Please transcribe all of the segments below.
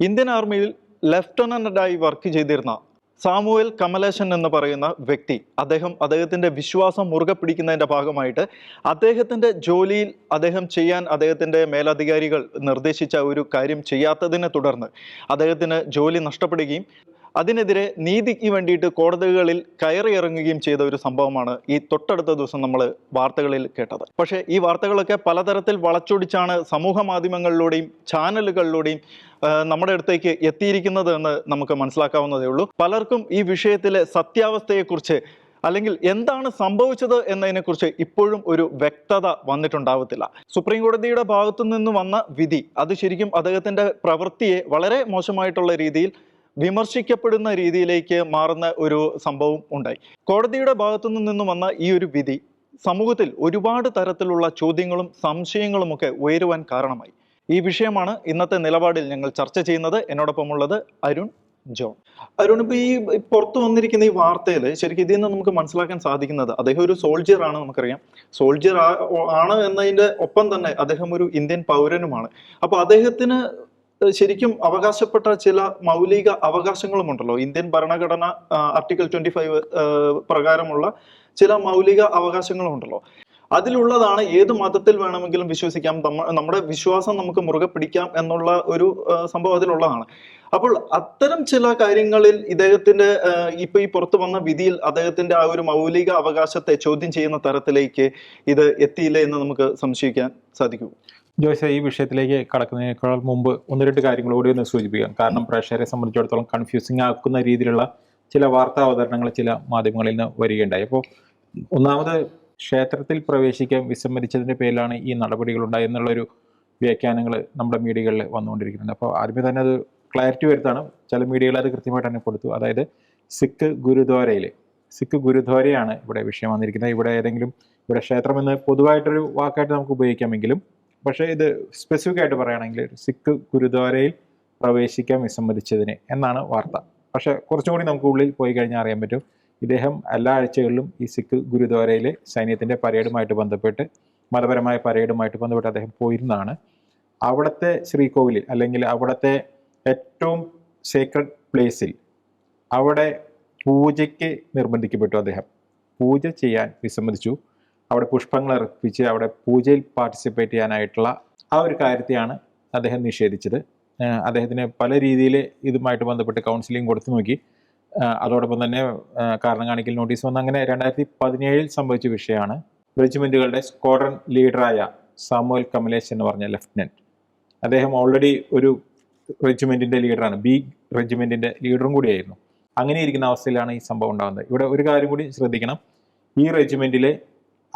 Indian ആർമിയിൽ ലെഫ്റ്റനന്റായി work ചെയ്തിരുന്ന Samuel കമലേശൻ എന്ന് പറയുന്ന വ്യക്തി അദ്ദേഹം അദ്ദേഹത്തിന്റെ വിശ്വാസം മുറുകെ പിടിക്കുന്നതിന്റെ ഭാഗമായിട്ട് അദ്ദേഹത്തിന്റെ ജോലിയിൽ അദ്ദേഹം ചെയ്യാൻ അദ്ദേഹത്തിന്റെ മേലധികാരികൾ നിർദ്ദേശിച്ച ഒരു കാര്യം ചെയ്യാത്തതിനെ തുടർന്ന് അദ്ദേഹത്തിന് ജോലി നഷ്ടപ്പെടുകയും അതിനെതിരെ നീതിക്ക് വേണ്ടിയിട്ട് കോടതികളിൽ കയറി ഇറങ്ങുകയും ചെയ്ത ഒരു സംഭവമാണ് ഈ തൊട്ടടുത്ത ദിവസം നമ്മൾ വാർത്തകളിൽ കേട്ടത്. പക്ഷേ ഈ വാർത്തകളൊക്കെ പലതരത്തിൽ വളച്ചൊടിച്ചാണ് സമൂഹ മാധ്യമങ്ങളിലൂടെയും ചാനലുകളിലൂടെയും നമ്മുടെ അടുത്തേക്ക് എത്തിയിരിക്കുന്നത് എന്ന് നമുക്ക് മനസ്സിലാക്കാവുന്നതേ ഉള്ളൂ. പലർക്കും ഈ വിഷയത്തിലെ സത്യാവസ്ഥയെക്കുറിച്ച് അല്ലെങ്കിൽ എന്താണ് സംഭവിച്ചത് എന്നതിനെക്കുറിച്ച് ഇപ്പോഴും ഒരു വ്യക്തത വന്നിട്ടുണ്ടാവത്തില്ല. സുപ്രീം കോടതിയുടെ ഭാഗത്തു നിന്ന് വന്ന വിധി അത് ശരിക്കും അദ്ദേഹത്തിന്റെ പ്രവൃത്തിയെ വളരെ മോശമായിട്ടുള്ള രീതിയിൽ വിമർശിക്കപ്പെടുന്ന രീതിയിലേക്ക് മാറുന്ന ഒരു സംഭവം ഉണ്ടായി. കോടതിയുടെ ഭാഗത്തു നിന്നും വന്ന ഈ ഒരു വിധി സമൂഹത്തിൽ ഒരുപാട് തരത്തിലുള്ള ചോദ്യങ്ങളും സംശയങ്ങളും ഒക്കെ ഉയരുവാൻ കാരണമായി. ഈ വിഷയമാണ് ഇന്നത്തെ നിലപാടിൽ ഞങ്ങൾ ചർച്ച ചെയ്യുന്നത്. എന്നോടൊപ്പമുള്ളത് അരുൺ ജോൺ. അരുൺ ഇപ്പൊ ഈ പുറത്തു വന്നിരിക്കുന്ന ഈ വാർത്തയിൽ ശരിക്കും ഇതിൽ നിന്ന് നമുക്ക് മനസ്സിലാക്കാൻ സാധിക്കുന്നത് അദ്ദേഹം ഒരു സോൾജിയർ ആണ് നമുക്കറിയാം. സോൾജിയർ ആണ് എന്നതിന്റെ ഒപ്പം തന്നെ അദ്ദേഹം ഒരു ഇന്ത്യൻ പൗരനുമാണ്. അപ്പൊ അദ്ദേഹത്തിന് ശരിക്കും അവകാശപ്പെട്ട ചില മൗലിക അവകാശങ്ങളും ഉണ്ടല്ലോ ഇന്ത്യൻ ഭരണഘടന ആർട്ടിക്കിൾ ട്വന്റി ഫൈവ് പ്രകാരമുള്ള ചില മൗലിക അവകാശങ്ങളും ഉണ്ടല്ലോ അതിലുള്ളതാണ് ഏത് മതത്തിൽ വേണമെങ്കിലും വിശ്വസിക്കാം. നമ്മുടെ വിശ്വാസം നമുക്ക് മുറുകെ പിടിക്കാം എന്നുള്ള ഒരു സംഭവം അതിലുള്ളതാണ്. അപ്പോൾ അത്തരം ചില കാര്യങ്ങളിൽ ഇദ്ദേഹത്തിന്റെ ഇപ്പൊ ഈ പുറത്തു വന്ന വിധിയിൽ അദ്ദേഹത്തിന്റെ ആ ഒരു മൗലിക അവകാശത്തെ ചോദ്യം ചെയ്യുന്ന തരത്തിലേക്ക് ഇത് എത്തിയില്ല എന്ന് നമുക്ക് സംശയിക്കാൻ സാധിക്കൂ. ജോയ്സ് ഈ വിഷയത്തിലേക്ക് കടക്കുന്നതിനേക്കാൾ മുമ്പ് ഒന്ന് രണ്ട് കാര്യങ്ങൾ കൂടി ഒന്ന് സൂചിപ്പിക്കാം. കാരണം പ്രേക്ഷകരെ സംബന്ധിച്ചിടത്തോളം കൺഫ്യൂസിങ് ആക്കുന്ന രീതിയിലുള്ള ചില വാർത്താ അവതരണങ്ങൾ ചില മാധ്യമങ്ങളിൽ നിന്ന് വരികയുണ്ടായി. അപ്പോൾ ഒന്നാമത് ക്ഷേത്രത്തിൽ പ്രവേശിക്കാൻ വിസമ്മതിച്ചതിന്റെ പേരിലാണ് ഈ നടപടികൾ ഉണ്ടായെന്നുള്ളൊരു വ്യാഖ്യാനങ്ങൾ നമ്മുടെ മീഡിയകളിൽ വന്നുകൊണ്ടിരിക്കുന്നുണ്ട്. അപ്പോൾ ആദ്യമേ തന്നെ അത് ക്ലാരിറ്റി വരുത്താണ്. ചില മീഡിയകൾ അത് കൃത്യമായിട്ട് തന്നെ കൊടുത്തു. അതായത് സിഖ് ഗുരുദ്വാരയിൽ സിഖ് ഗുരുദ്വാരയാണ് ഇവിടെ വിഷയം വന്നിരിക്കുന്നത്. ഇവിടെ ഏതെങ്കിലും ഇവിടെ ക്ഷേത്രം എന്ന് പൊതുവായിട്ടൊരു വാക്കായിട്ട് നമുക്ക് ഉപയോഗിക്കാമെങ്കിലും പക്ഷേ ഇത് സ്പെസിഫിക് ആയിട്ട് പറയുകയാണെങ്കിൽ സിഖ് ഗുരുദ്വാരയിൽ പ്രവേശിക്കാൻ വിസമ്മതിച്ചതിന് എന്നാണ് വാർത്ത. പക്ഷേ കുറച്ചും കൂടി നമുക്ക് ഉള്ളിൽ പോയി കഴിഞ്ഞാൽ അറിയാൻ പറ്റും. ഇദ്ദേഹം എല്ലാ ആഴ്ചകളിലും ഈ സിഖ് ഗുരുദ്വാരയിലെ സൈന്യത്തിന്റെ പരേഡുമായിട്ട് ബന്ധപ്പെട്ട് മതപരമായ പരേഡുമായിട്ട് ബന്ധപ്പെട്ട് അദ്ദേഹം പോയിരുന്നതാണ്. അവിടുത്തെ ശ്രീകോവിലിൽ അല്ലെങ്കിൽ അവിടുത്തെ ഏറ്റവും സേക്രഡ് പ്ലേസിൽ അവിടെ പൂജയ്ക്ക് നിർബന്ധിക്കപ്പെട്ടു അദ്ദേഹം. പൂജ ചെയ്യാൻ വിസമ്മതിച്ചു. അവിടെ പുഷ്പങ്ങൾ അർപ്പിച്ച് അവിടെ പൂജയിൽ പാർട്ടിസിപ്പേറ്റ് ചെയ്യാനായിട്ടുള്ള ആ ഒരു കാര്യത്തെയാണ് അദ്ദേഹം നിഷേധിച്ചത്. അദ്ദേഹത്തിന് പല രീതിയിൽ ഇതുമായിട്ട് ബന്ധപ്പെട്ട് കൗൺസിലിംഗ് കൊടുത്തു നോക്കി. അതോടൊപ്പം തന്നെ കാരണം കാണിക്കൽ നോട്ടീസ് വന്ന് അങ്ങനെ രണ്ടായിരത്തി പതിനേഴിൽ സംഭവിച്ച വിഷയമാണ്. റെജിമെന്റുകളുടെ സ്ക്വാഡ്രൺ ലീഡറായ സാമുവൽ കമലേഷ് എന്ന് പറഞ്ഞ ലെഫ്റ്റനന്റ് അദ്ദേഹം ഓൾറെഡി ഒരു റെജിമെന്റിന്റെ ലീഡറാണ് ബി റെജിമെന്റിന്റെ ലീഡറും കൂടിയായിരുന്നു. അങ്ങനെ ഇരിക്കുന്ന അവസ്ഥയിലാണ് ഈ സംഭവം ഉണ്ടാകുന്നത്. ഇവിടെ ഒരു കാര്യം കൂടി ശ്രദ്ധിക്കണം. ഈ റെജിമെന്റിലെ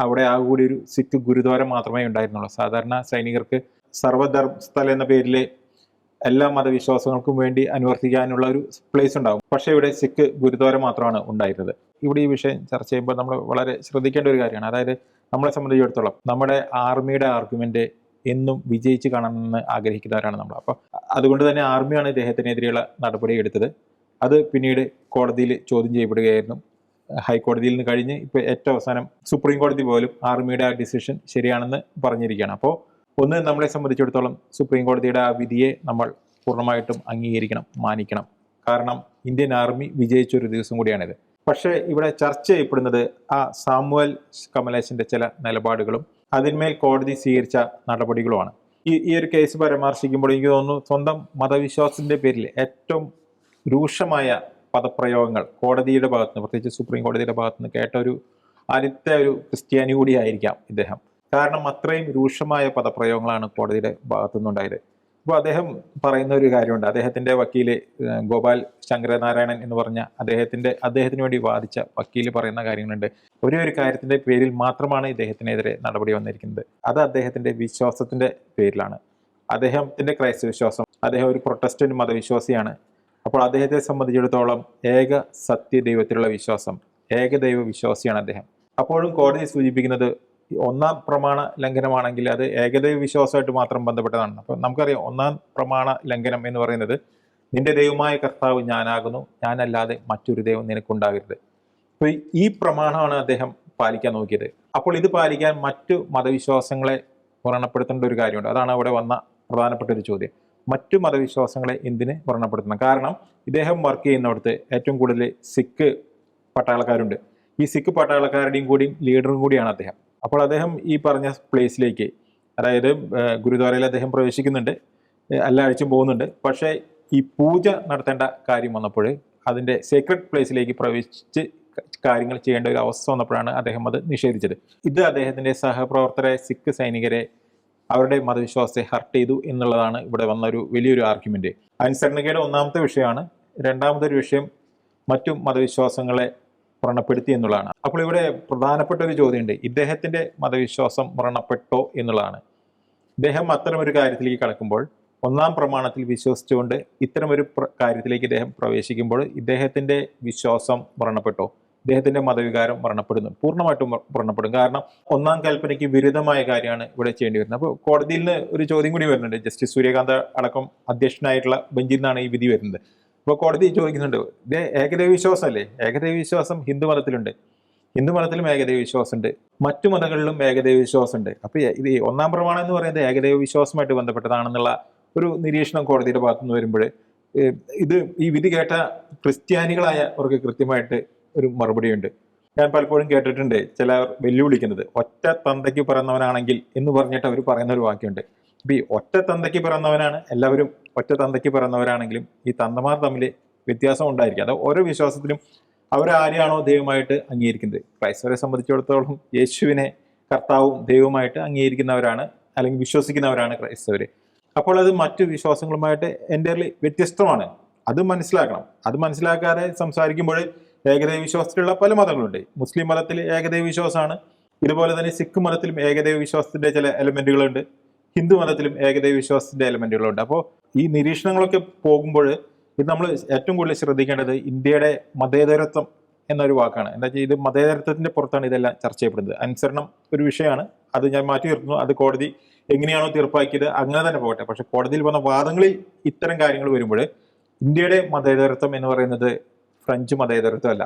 അവിടെ ആ കൂടി ഒരു സിഖ് ഗുരുദ്വാരം മാത്രമേ ഉണ്ടായിരുന്നുള്ളൂ. സാധാരണ സൈനികർക്ക് സർവധർമ്മ സ്ഥല എന്ന പേരിലെ എല്ലാ മതവിശ്വാസങ്ങൾക്കും വേണ്ടി അനുവർത്തിക്കാനുള്ള ഒരു പ്ലേസ് ഉണ്ടാകും പക്ഷേ ഇവിടെ സിഖ് ഗുരുദ്വാരം മാത്രമാണ് ഉണ്ടായിരുന്നത്. ഇവിടെ ഈ വിഷയം ചർച്ച ചെയ്യുമ്പോൾ നമ്മൾ വളരെ ശ്രദ്ധിക്കേണ്ട ഒരു കാര്യമാണ്. അതായത് നമ്മളെ സംബന്ധിച്ചിടത്തോളം നമ്മുടെ ആർമിയുടെ ആർഗ്യുമെന്റ് എന്നും വിജയിച്ച് കാണണമെന്ന് ആഗ്രഹിക്കുന്നവരാണ് നമ്മൾ. അപ്പോൾ അതുകൊണ്ട് തന്നെ ആർമിയാണ് ഇദ്ദേഹത്തിനെതിരെയുള്ള നടപടി എടുത്തത്. അത് പിന്നീട് കോടതിയിൽ ചോദ്യം ചെയ്യപ്പെടുകയായിരുന്നു. ഹൈക്കോടതിയിൽ നിന്ന് കഴിഞ്ഞ് ഇപ്പോൾ ഏറ്റവും അവസാനം സുപ്രീം കോടതി പോലും ആർമിയുടെ ആ ഡിസിഷൻ ശരിയാണെന്ന് പറഞ്ഞിരിക്കുകയാണ്. അപ്പോൾ ഒന്ന് നമ്മളെ സംബന്ധിച്ചിടത്തോളം സുപ്രീം കോടതിയുടെ ആ വിധിയെ നമ്മൾ പൂർണമായിട്ടും അംഗീകരിക്കണം മാനിക്കണം. കാരണം ഇന്ത്യൻ ആർമി വിജയിച്ച ഒരു ദിവസം കൂടിയാണിത്. പക്ഷേ ഇവിടെ ചർച്ച ചെയ്യപ്പെടുന്നത് ആ സാമുവൽ കമലേശന്റെ ചില നിലപാടുകളും അതിന്മേൽ കോടതി സ്വീകരിച്ച നടപടികളുമാണ്. ഈ ഈ ഒരു കേസ് പരാമർശിക്കുമ്പോൾ എനിക്ക് തോന്നുന്നു സ്വന്തം മതവിശ്വാസത്തിന്റെ പേരിൽ ഏറ്റവും രൂക്ഷമായ പദപ്രയോഗങ്ങൾ കോടതിയുടെ ഭാഗത്തുനിന്ന് പ്രത്യേകിച്ച് സുപ്രീം കോടതിയുടെ ഭാഗത്തുനിന്ന് കേട്ട ഒരു ആദ്യത്തെ ഒരു ക്രിസ്ത്യാനി കൂടിയായിരിക്കാം ഇദ്ദേഹം. കാരണം അത്രയും രൂക്ഷമായ പദപ്രയോഗങ്ങളാണ് കോടതിയുടെ ഭാഗത്തുനിന്നുണ്ടായത്. അപ്പോൾ അദ്ദേഹം പറയുന്ന ഒരു കാര്യമുണ്ട്. അദ്ദേഹത്തിന്റെ വക്കീൽ ഗോപാൽ ശങ്കരനാരായണൻ എന്ന് പറഞ്ഞ അദ്ദേഹത്തിന്റെ അദ്ദേഹത്തിന് വേണ്ടി വാദിച്ച വക്കീൽ പറയുന്ന കാര്യങ്ങളുണ്ട്. ഒരേ ഒരു കാര്യത്തിന്റെ പേരിൽ മാത്രമാണ് ഇദ്ദേഹത്തിനെതിരെ നടപടി വന്നിരിക്കുന്നത്. അത് അദ്ദേഹത്തിന്റെ വിശ്വാസത്തിന്റെ പേരിലാണ്. അദ്ദേഹത്തിന്റെ ക്രൈസ്തവ വിശ്വാസം. അദ്ദേഹം ഒരു പ്രൊട്ടസ്റ്റന്റ് മതവിശ്വാസിയാണ്. അപ്പോൾ അദ്ദേഹത്തെ സംബന്ധിച്ചിടത്തോളം ഏക സത്യ ദൈവത്തിലുള്ള വിശ്വാസം ഏകദൈവ വിശ്വാസിയാണ് അദ്ദേഹം. അപ്പോഴും കോടതി സൂചിപ്പിക്കുന്നത് ഒന്നാം പ്രമാണ ലംഘനമാണെങ്കിൽ അത് ഏകദൈവ വിശ്വാസമായിട്ട് മാത്രം ബന്ധപ്പെട്ടതാണ്. അപ്പോൾ നമുക്കറിയാം ഒന്നാം പ്രമാണ ലംഘനം എന്ന് പറയുന്നത് നിന്റെ ദൈവമായ കർത്താവ് ഞാനാകുന്നു ഞാനല്ലാതെ മറ്റൊരു ദൈവം നിനക്കുണ്ടാകരുത്. അപ്പോൾ ഈ- പ്രമാണമാണ് അദ്ദേഹം പാലിക്കാൻ നോക്കിയത്. അപ്പോൾ ഇത് പാലിക്കാൻ മറ്റു മതവിശ്വാസങ്ങളെ വ്രണപ്പെടുത്തേണ്ട ഒരു കാര്യമുണ്ട്. അതാണ് അവിടെ വന്ന പ്രധാനപ്പെട്ട ഒരു ചോദ്യം. മറ്റു മതവിശ്വാസങ്ങളെ എന്തിനെ വർണപ്പെടുത്തണം കാരണം ഇദ്ദേഹം വർക്ക് ചെയ്യുന്നിടത്ത് ഏറ്റവും കൂടുതൽ സിഖ് പട്ടാളക്കാരുണ്ട്. ഈ സിഖ് പട്ടാളക്കാരുടെയും കൂടിയും ലീഡറും കൂടിയാണ് അദ്ദേഹം. അപ്പോൾ അദ്ദേഹം ഈ പറഞ്ഞ പ്ലേസിലേക്ക് അതായത് ഗുരുദ്വാരയിൽ അദ്ദേഹം പ്രവേശിക്കുന്നുണ്ട്. എല്ലാ ആഴ്ചയും പോകുന്നുണ്ട്. പക്ഷേ ഈ പൂജ നടത്തേണ്ട കാര്യം വന്നപ്പോൾ അതിന്റെ സീക്രട്ട് പ്ലേസിലേക്ക് പ്രവേശിച്ച് കാര്യങ്ങൾ ചെയ്യേണ്ട ഒരു അവസ്ഥ വന്നപ്പോഴാണ് അദ്ദേഹം അത് നിഷേധിച്ചത്. ഇത് അദ്ദേഹത്തിന്റെ സഹപ്രവർത്തകരെ സിഖ് സൈനികരെ അവരുടെ മതവിശ്വാസത്തെ ഹർട്ട് ചെയ്തു എന്നുള്ളതാണ് ഇവിടെ വന്ന ഒരു വലിയൊരു ആർഗ്യുമെന്റ് അനുസരണകയുടെ ഒന്നാമത്തെ വിഷയമാണ്. രണ്ടാമത്തെ ഒരു വിഷയം മറ്റു മതവിശ്വാസങ്ങളെ വ്രണപ്പെടുത്തി എന്നുള്ളതാണ്. അപ്പോൾ ഇവിടെ പ്രധാനപ്പെട്ട ഒരു ചോദ്യമുണ്ട്. ഇദ്ദേഹത്തിന്റെ മതവിശ്വാസം വ്രണപ്പെട്ടോ എന്നുള്ളതാണ്. ഇദ്ദേഹം അത്തരമൊരു കാര്യത്തിലേക്ക് കടക്കുമ്പോൾ ഒന്നാം പ്രമാണത്തിൽ വിശ്വസിച്ചുകൊണ്ട് ഇത്തരമൊരു കാര്യത്തിലേക്ക് ഇദ്ദേഹം പ്രവേശിക്കുമ്പോൾ ഇദ്ദേഹത്തിന്റെ വിശ്വാസം വ്രണപ്പെട്ടോ. ഇദ്ദേഹത്തിന്റെ മതവികാരം മരണപ്പെടുന്നു. പൂർണമായിട്ടും മരണപ്പെടും. കാരണം ഒന്നാം കൽപ്പനയ്ക്ക് വിരുദ്ധമായ കാര്യമാണ് ഇവിടെ ചെയ്യേണ്ടി വരുന്നത്. അപ്പോൾ കോടതിയിൽ നിന്ന് ഒരു ചോദ്യം കൂടി വരുന്നുണ്ട്. ജസ്റ്റിസ് സൂര്യകാന്ത അടക്കം അധ്യക്ഷനായിട്ടുള്ള ബെഞ്ചിൽ നിന്നാണ് ഈ വിധി വരുന്നത്. അപ്പോൾ കോടതി ചോദിക്കുന്നുണ്ട് ഇത് ഏകദൈവ വിശ്വാസമല്ലേ ഏകദൈവ വിശ്വാസം ഹിന്ദു മതത്തിലുണ്ട്. ഹിന്ദു മതത്തിലും ഏകദൈവ വിശ്വാസമുണ്ട് മറ്റു മതങ്ങളിലും ഏകദൈവ വിശ്വാസമുണ്ട് അപ്പോൾ ഇത് ഒന്നാം പ്രമാണം എന്ന് പറയുന്നത് ഏകദൈവ വിശ്വാസമായിട്ട് ബന്ധപ്പെട്ടതാണെന്നുള്ള ഒരു നിരീക്ഷണം കോടതിയുടെ ഭാഗത്തുനിന്ന് വരുമ്പോൾ ഇത് ഈ വിധി കേട്ട ക്രിസ്ത്യാനികളായ അവർക്ക് കൃത്യമായിട്ട് ഒരു മറുപടിയുണ്ട്. ഞാൻ പലപ്പോഴും കേട്ടിട്ടുണ്ട് ചിലർ വെല്ലുവിളിക്കുന്നത്. ഒറ്റ തന്തയ്ക്ക് പിറന്നവനാണെങ്കിൽ എന്ന് പറഞ്ഞിട്ട് അവർ പറയുന്ന ഒരു വാക്യമുണ്ട്. ബി ഈ ഒറ്റ തന്തയ്ക്ക് പിറന്നവനാണ്. എല്ലാവരും ഒറ്റ തന്തയ്ക്ക് പിറന്നവരാണെങ്കിലും ഈ തന്തമാർ തമ്മിൽ വ്യത്യാസം ഉണ്ടായിരിക്കും. അത് ഓരോ വിശ്വാസത്തിലും അവരാരെയാണോ ദൈവമായിട്ട് അംഗീകരിക്കുന്നത്. ക്രൈസ്തവരെ സംബന്ധിച്ചിടത്തോളം യേശുവിനെ കർത്താവും ദൈവമായിട്ട് അംഗീകരിക്കുന്നവരാണ് അല്ലെങ്കിൽ വിശ്വസിക്കുന്നവരാണ് ക്രൈസ്തവർ അപ്പോൾ അത് മറ്റു വിശ്വാസങ്ങളുമായിട്ട് എന്റെ വ്യത്യസ്തമാണ്. അത് മനസ്സിലാക്കണം. അത് മനസ്സിലാക്കാതെ സംസാരിക്കുമ്പോൾ ഏകദൈവ വിശ്വാസത്തിലുള്ള പല മതങ്ങളുണ്ട്. മുസ്ലിം മതത്തിൽ ഏകദൈവ വിശ്വാസമാണ് ഇതുപോലെ തന്നെ സിഖ് മതത്തിലും ഏകദൈവ വിശ്വാസത്തിന്റെ ചില എലമെന്റുകളുണ്ട് ഹിന്ദു മതത്തിലും ഏകദൈവ വിശ്വാസത്തിന്റെ എലമെന്റുകളുണ്ട് അപ്പോൾ ഈ നിരീക്ഷണങ്ങളൊക്കെ പോകുമ്പോൾ ഇത് നമ്മൾ ഏറ്റവും കൂടുതൽ ശ്രദ്ധിക്കേണ്ടത് ഇന്ത്യയുടെ മതേതരത്വം എന്നൊരു വാക്കാണ്. എന്താ വെച്ചാൽ ഇത് മതേതരത്വത്തിന്റെ പുറത്താണ് ഇതെല്ലാം ചർച്ച ചെയ്യപ്പെടുന്നത്. അനുസരണം ഒരു വിഷയമാണ്. അത് ഞാൻ മാറ്റി നിർത്തുന്നു. അത് കോടതി എങ്ങനെയാണോ തീർപ്പാക്കിയത് അങ്ങനെ തന്നെ പോകട്ടെ. പക്ഷെ കോടതിയിൽ വന്ന വാദങ്ങളിൽ ഇത്തരം കാര്യങ്ങൾ വരുമ്പോൾ ഇന്ത്യയുടെ മതേതരത്വം എന്ന് പറയുന്നത് ഫ്രഞ്ച് മതേതരത്വമല്ല.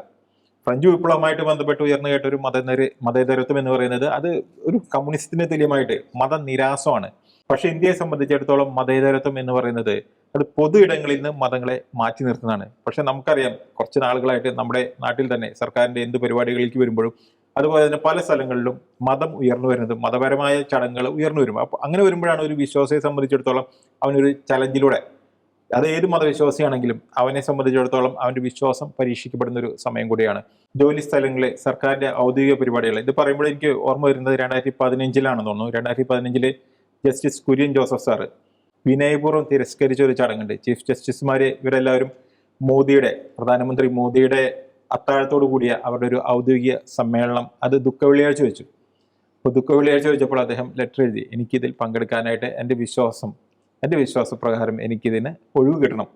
ഫ്രഞ്ച് വിപ്ലവമായിട്ട് ബന്ധപ്പെട്ട് ഉയർന്നു കേട്ട ഒരു മതനിര മതേതരത്വം എന്ന് പറയുന്നത് അത് ഒരു കമ്മ്യൂണിസ്റ്റിന് തുല്യമായിട്ട് മതനിരാസമാണ്. പക്ഷേ ഇന്ത്യയെ സംബന്ധിച്ചിടത്തോളം മതേതരത്വം എന്ന് പറയുന്നത് അത് പൊതു ഇടങ്ങളിൽ നിന്ന് മതങ്ങളെ മാറ്റി നിർത്തുന്നതാണ്. പക്ഷെ നമുക്കറിയാം കുറച്ച് നാളുകളായിട്ട് നമ്മുടെ നാട്ടിൽ തന്നെ സർക്കാരിന്റെ എന്ത് പരിപാടികളിലേക്ക് വരുമ്പോഴും അതുപോലെ തന്നെ പല സ്ഥലങ്ങളിലും മതം ഉയർന്നു വരുന്നത് മതപരമായ ചടങ്ങുകൾ ഉയർന്നു വരും. അപ്പോൾ അങ്ങനെ വരുമ്പോഴാണ് ഒരു വിശ്വാസിയെ സംബന്ധിച്ചിടത്തോളം അവനൊരു ചലഞ്ചിലൂടെ അത് ഏത് മതവിശ്വാസിയാണെങ്കിലും അവനെ സംബന്ധിച്ചിടത്തോളം അവന്റെ വിശ്വാസം പരീക്ഷിക്കപ്പെടുന്ന ഒരു സമയം കൂടിയാണ്. ജോലി സ്ഥലങ്ങളെ സർക്കാരിന്റെ ഔദ്യോഗിക പരിപാടികൾ ഇത് പറയുമ്പോൾ എനിക്ക് ഓർമ്മ വരുന്നത് രണ്ടായിരത്തി പതിനഞ്ചിലാണെന്ന് തോന്നുന്നു. രണ്ടായിരത്തി പതിനഞ്ചിൽ ജസ്റ്റിസ് കുര്യൻ ജോസഫ് സാറ് വിനയപൂർവം തിരസ്കരിച്ച ഒരു ചടങ്ങുണ്ട്. ചീഫ് ജസ്റ്റിസുമാരെ ഇവരെല്ലാവരും മോദിയുടെ പ്രധാനമന്ത്രി മോദിയുടെ അത്താഴത്തോടു കൂടിയ അവരുടെ ഒരു ഔദ്യോഗിക സമ്മേളനം. അത് ദുഃഖ വെള്ളിയാഴ്ച വെച്ചു. അപ്പോൾ ദുഃഖ വെള്ളിയാഴ്ച വെച്ചപ്പോൾ അദ്ദേഹം ലെറ്റർ എഴുതി. എനിക്കിതിൽ പങ്കെടുക്കാനായിട്ട് എന്റെ വിശ്വാസം എന്റെ വിശ്വാസപ്രകാരം എനിക്കിതിന് ഒഴിവ് കിട്ടണം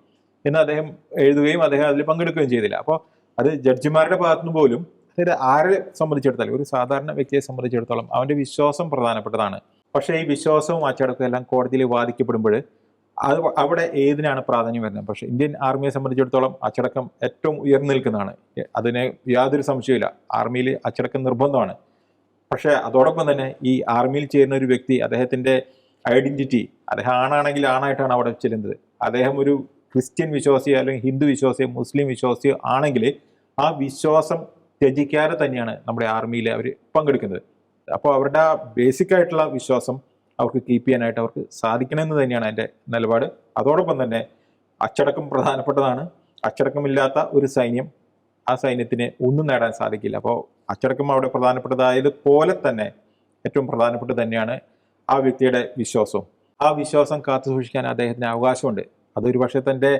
എന്ന് അദ്ദേഹം എഴുതുകയും അദ്ദേഹം അതിൽ പങ്കെടുക്കുകയും ചെയ്തില്ല. അപ്പോൾ അത് ജഡ്ജിമാരുടെ ഭാഗത്തു ഭാഗത്തുനിന്ന് പോലും അതായത് ആരെ സംബന്ധിച്ചിടത്തോളം ഒരു സാധാരണ വ്യക്തിയെ സംബന്ധിച്ചിടത്തോളം അവന്റെ വിശ്വാസം പ്രധാനപ്പെട്ടതാണ്. പക്ഷേ ഈ വിശ്വാസവും അച്ചടക്കവും എല്ലാം കോടതിയിൽ വാദിക്കപ്പെടുമ്പോൾ അത് അവിടെ ഏതിനാണ് പ്രാധാന്യം വരുന്നത്? പക്ഷേ ഇന്ത്യൻ ആർമിയെ സംബന്ധിച്ചിടത്തോളം അച്ചടക്കം ഏറ്റവും ഉയർന്നു നിൽക്കുന്നതാണ്. അതിന് യാതൊരു സംശയമില്ല ആർമിയിൽ അച്ചടക്കം നിർബന്ധമാണ്. പക്ഷേ അതോടൊപ്പം തന്നെ ഈ ആർമിയിൽ ചേരുന്ന ഒരു വ്യക്തി അദ്ദേഹത്തിന്റെ ഐഡന്റിറ്റി അദ്ദേഹം ആണാണെങ്കിൽ ആണായിട്ടാണ് അവിടെ ചെല്ലുന്നത്. അദ്ദേഹം ഒരു ക്രിസ്ത്യൻ വിശ്വാസിയോ അല്ലെങ്കിൽ ഹിന്ദു വിശ്വാസിയോ മുസ്ലിം വിശ്വാസിയോ ആണെങ്കിൽ ആ വിശ്വാസം ത്യജിക്കാതെ തന്നെയാണ് നമ്മുടെ ആർമിയിൽ അവർ പങ്കെടുക്കുന്നത്. അപ്പോൾ അവരുടെ ബേസിക് ആയിട്ടുള്ള വിശ്വാസം അവർക്ക് കീപ്പ് ചെയ്യാനായിട്ട് അവർക്ക് സാധിക്കണമെന്ന് തന്നെയാണ് എന്റെ നിലപാട്. അതോടൊപ്പം തന്നെ അച്ചടക്കം പ്രധാനപ്പെട്ടതാണ്. അച്ചടക്കമില്ലാത്ത ഒരു സൈന്യം ആ സൈന്യത്തിന് ഒന്നും നേടാൻ സാധിക്കില്ല. അപ്പോൾ അച്ചടക്കം അവിടെ പ്രധാനപ്പെട്ടതായതുപോലെ തന്നെ ഏറ്റവും പ്രധാനപ്പെട്ടത് തന്നെയാണ് ആ വ്യക്തിയുടെ വിശ്വാസവും ആ വിശ്വാസം കാത്തു സൂക്ഷിക്കാൻ അദ്ദേഹത്തിന് അവകാശമുണ്ട്. അതൊരു പക്ഷേ തന്റെ